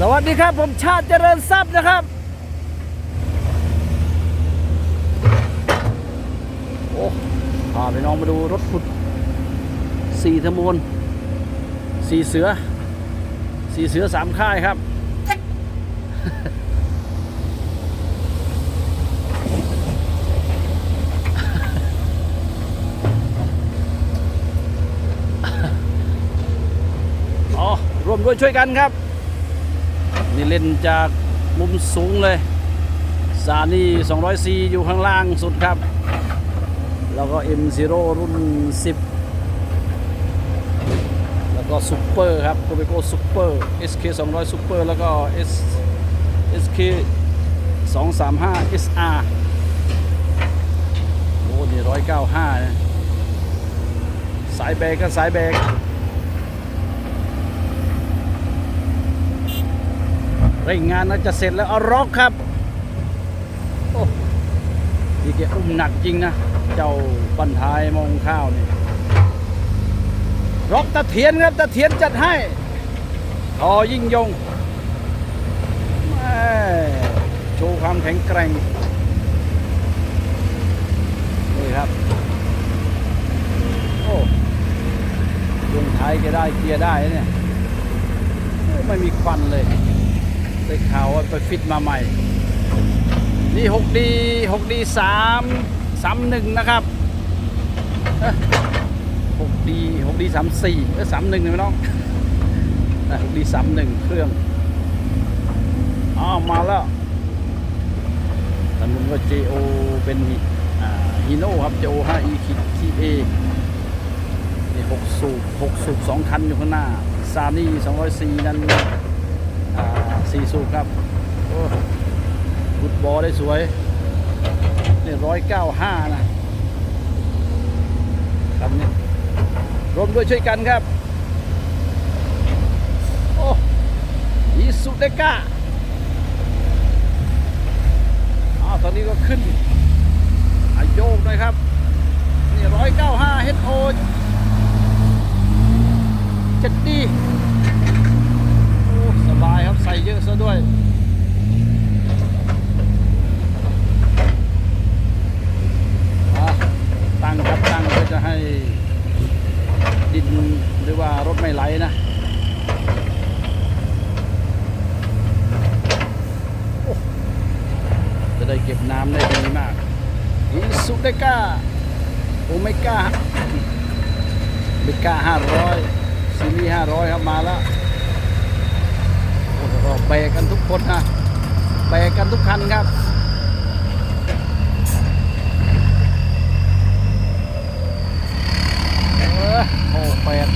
สวัสดีครับ ผมชาติเจริญทรัพย์นะครับ โอ้พาไปน้องมาดูรถขุดสี่ทะมูลสี่เสือสี่เสือสามค่ายครับอ๋อร่วมด้วยช่วยกันครับ นี่เล่นจากมุมสูงเลยซานี่200 c อยู่ข้างล่างสุดครับ แล้วก็ M0 รุ่น 10 แล้วก็ซุปเปอร์ครับโกเบโก้ซุปเปอร์ SK 200ซุปเปอร์แล้วก็ S SK 235 SR โอ้นี่195นะสายแบกก็สายแบก เร่งงานน่าจะเสร็จแล้วเอาร็อกครับโอ้ดีแกอุ้มหนักจริงนะ เจ้าบันทายมองข้าวนี่ร็อกตะเทียนครับตะเทียนจัดให้ทอยิ่งยงแม่โชว์ความแข็งแกร่งนี่ครับโอ้เครื่องท้ายแกได้เกียร์ได้เนี่ยไม่มีควันเลย ได้ข่าวว่าไปฟิตมาใหม่ นี่ 6D 6D 3 31นะครับเอ้อ 6D 6D 34เออ31นะพี่น้องเอ้อ 6D 31เครื่องอ้าวมาแล้วถนนว่า JO เป็นฮีโน่ครับ JO 5E ขีด TA นี่6สูบ6สูบ2คันอยู่ข้างหน้า ซานี่204นั้นอ่า สี่สูบครับโอ้ฟุตบอได้สวยเนี่ยร้อยเก้าห้านะครับนี่รวมด้วยช่วยกันครับ โอ้อีสุเดก้าอ้าวตอนนี้ก็ขึ้นอาโยกหน่อยครับนี่ร้อยเก้าห้าเฮดโอเจ็ดดีายครับใส่เยอะซะด้วยตั้งครับตั้งเพื่อจะให้ดินหรือว่ารถไม่ไหลนะจะได้เก็บน้ำได้ดีมากอิสุเดก้าโอเมก้าเมก้าห้าร้อยซีรีห้าร้อยครับมาแล้ว โอ้โหแบกกันทุกคนนะแบกกันทุกคันครับเออโอ้แปด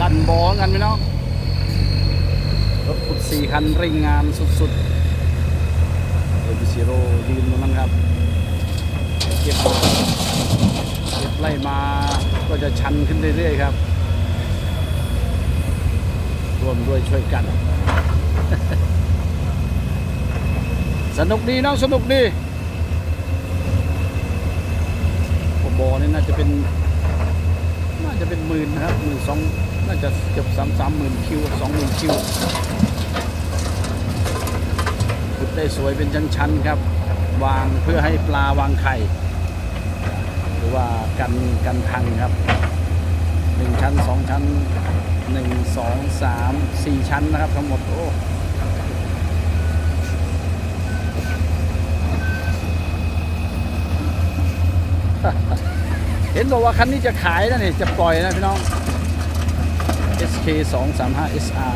ลั่นบอกันไหมน้องรถขุดสี่คันเร่งงานสุดๆเอวิซิโร่ยืนตรงนั้นครับเก็บมาเก็บไล่มาก็จะชันขึ้นเรื่อยๆครับ ร่วมด้วยช่วยกัน สนุกดีน้องสนุกดีบอนี่น่าจะเป็น น่าจะเป็นหมื่นนะครับหมื่นสองน่าจะเกือบสามสามหมื่นคิวสองหมื่นคิวขุดได้สวยเป็นชั้นๆครับ วางเพื่อให้ปลาวางไข่ หรือว่ากันกันพังครับหนึ่งชั้นสองชั้น หนึ่งสองสามสี่ชั้นนะครับทั้งหมด โอ้เห็นบอกว่าคันนี้จะขายนะนี่จะปล่อยนะพี่น้อง SK 2 3 5 SR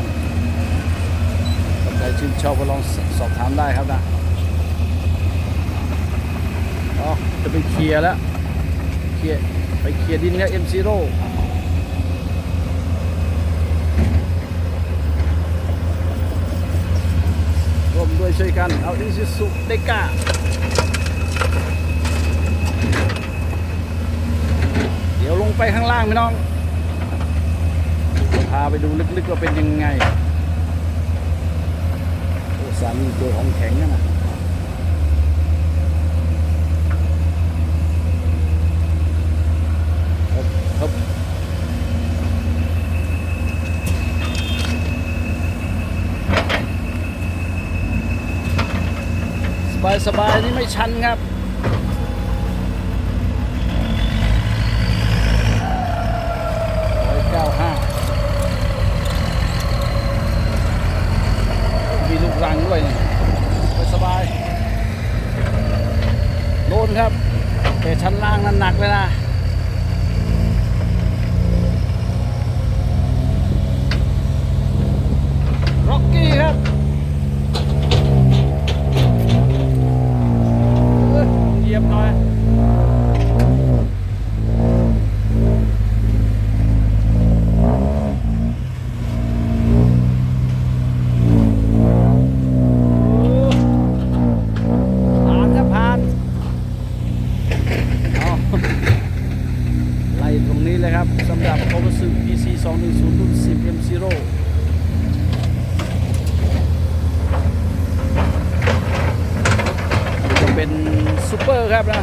สนใจชื่นชอบก็ลองสอบถามได้ครับนะอ๋อจะไปเคลียร์แล้ว เคลียร์ไปเคลียร์ดินกับ M0 ด้วยช่วยกัน เอาอิซิสุเดก้าเดี๋ยวลงไปข้างล่างพี่น้องพาไปดูลึกๆว่าเป็นยังไง โอ้สามีตัวของแข็งนะนะครับครับาย สบายๆนี่ไม่ชันครับ ตรงนี้เลยครับสำหรับโอเวอร์ซู PC 210รุ่น10 M0 จะเป็นซูเปอร์ครับนะ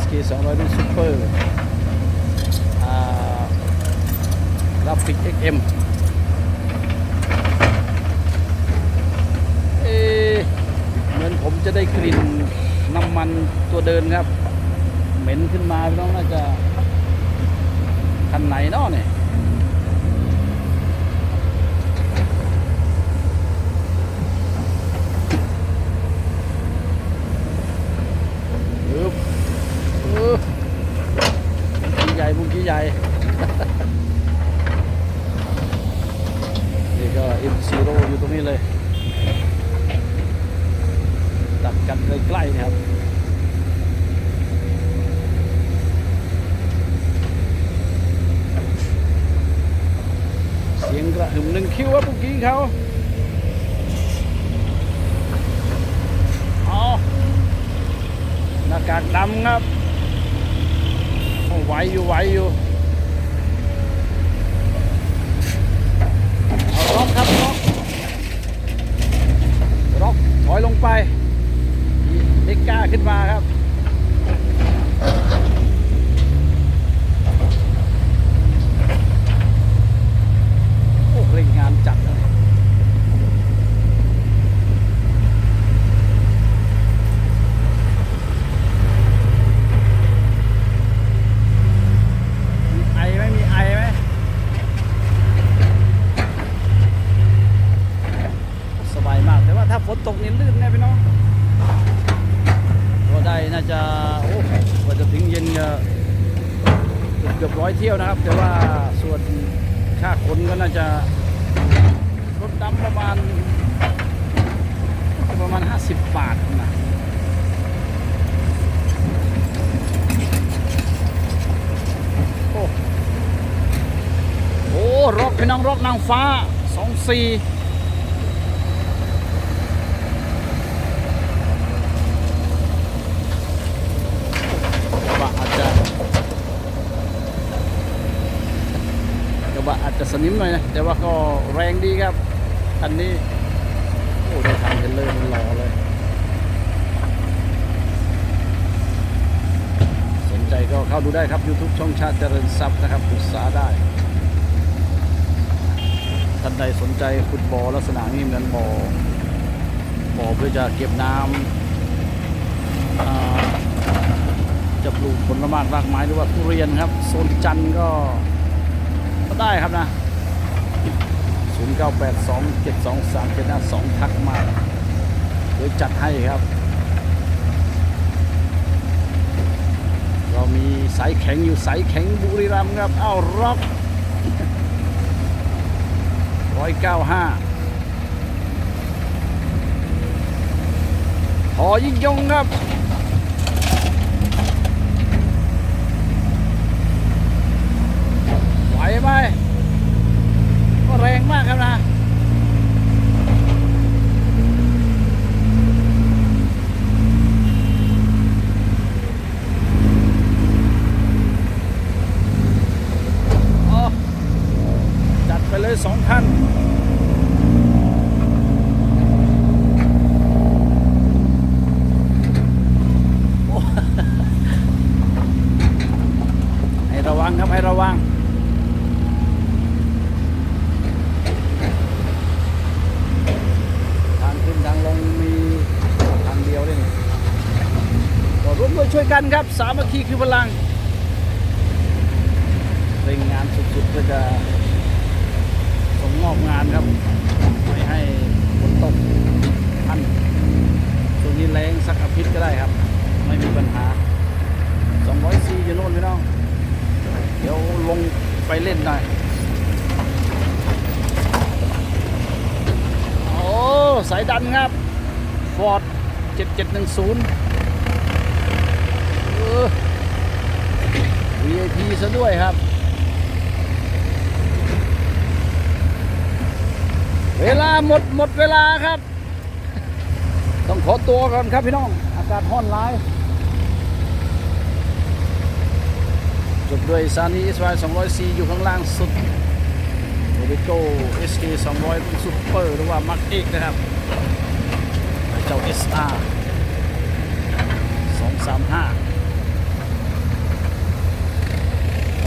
SK 200รุ่นซูเปอร์กราฟิก XM เอเหมือนผมจะได้กลิ่นน้ำมันตัวเดินครับ เหม็นขึ้นมาพี่น้องน่าจะคันไหนเนาะเนี่ยใหญ่บุกี้ใหญ่ นี่ก็ M0 อยู่ตรงนี้เลย ตัดกันใกล้ๆนะครับ เสียงกระหึ่มหนึ่งคิวครับเมื่อกี้เขาเอาหน้ากากดำครับไหวอยู่ไหวอยู่เอาล็อกครับล็อกล็อกถอยลงไปเด็กก้าขึ้นมาครับ โอ้เร่งงานจัดเลยมีไอไหมมีไอไหมสบายมาก แต่ว่าถ้าฝนตกนี่ลื่นแน่พี่น้องก็ได้น่าจะ โอ้กว่าจะถึงเย็นก็เกือบเกือบร้อยเที่ยวนะครับ แต่ว่าส่วนค่าขนก็น่าจะ รถดำประมาณ ประมาณ 50 บาทนะโอ้โอ้รถพี่น้องรถนางฟ้า 24กระบะอาจจะกระบะอาจจะสนิมหน่อยนะแต่ว่าก็แรงดีครับ อันนี้ โอ้ได้ทำเทเลอร์มันหล่อเลย สนใจก็เข้าดูได้ครับ YouTube ช่องชาติเจริญทรัพย์นะครับปรึกษาได้ ท่านใดสนใจขุดบ่อลักษณะนี้เหมือนบ่อบ่อเพื่อจะเก็บน้ำจะปลูกผลไม้รากไม้หรือว่าทุเรียนครับโซนจันทร์ก็ก็ได้ครับนะ 0982 723 752 ทักมาเดี๋ยวจัดให้ครับ เรามีสายแข็งอยู่สายแข็งบุรีรัมย์ครับ อ้าวร็อก195หอยิ่งยงครับ ไหวไหมก็แรงมากครับนะ อ๋อจัดไปเลยสองคัน โอ้ ให้ระวังครับให้ระวัง ทางขึ้นทางลงมี ร่วมด้วยช่วยกันครับ คือพลังเร่งงานสุดๆเพื่อจะส่งมอบงานครับไม่ให้ฝนตกท่านช่วงนี้แรงสักอาทิตย์ก็ได้ครับ ไม่มีปัญหา204อยู่โน่นพี่น้อง เดี๋ยวลงไปเล่นหน่อยโอ้สายดันครับฟอร์ด7710เออ VIP ซะด้วยครับ เวลาหมดหมดเวลาครับ ต้องขอตัวก่อนครับพี่น้อง อากาศห้อนร้ายจบด้วยซานีเอสวาย204อยู่ข้างล่างสุดโอริโก SK 200ซุปเปอร์หรือว่ามักเอกนะครับ เจ้า SR 235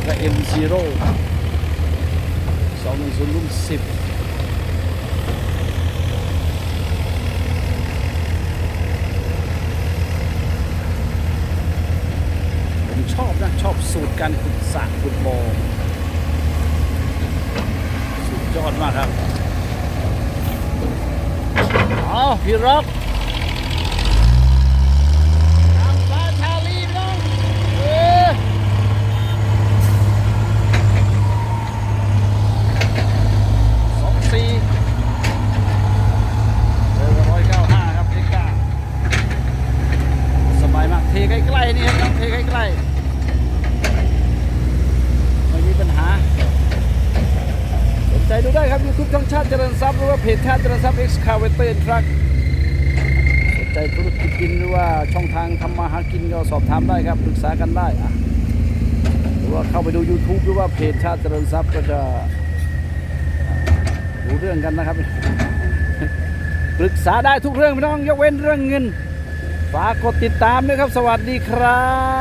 แล้วก็ M0 210รุ่น10ผมชอบนะ ชอบสูตรการขุดสระขุดบ่สุดยอดมากครับ เอาพี่ร็อกทางฟ้าชาลีพี่น้องเออสองสี่เจอร้อยเก้าห้าครับเทก้า สบายมากเทใกล้ๆนี่ครับน้องเทใกล้ๆไม่มีปัญหา สนใจ ดูได้ครับ YouTube ช่องชาติเจริญทรัพย์หรือว่าเพจชาติเจริญทรัพย์ Excavator Truck สนใจธุรกิจดินหรือว่าช่องทางทำมาหากินก็สอบถามได้ครับปรึกษากันได้อะหรือว่าเข้าไปดู YouTube หรือว่าเพจชาติเจริญทรัพย์ก็จะรู้เรื่องกันนะครับปรึกษาได้ทุกเรื่องพี่น้องยกเว้นเรื่องเงินฝากกดติดตามด้วยครับ สวัสดีครับ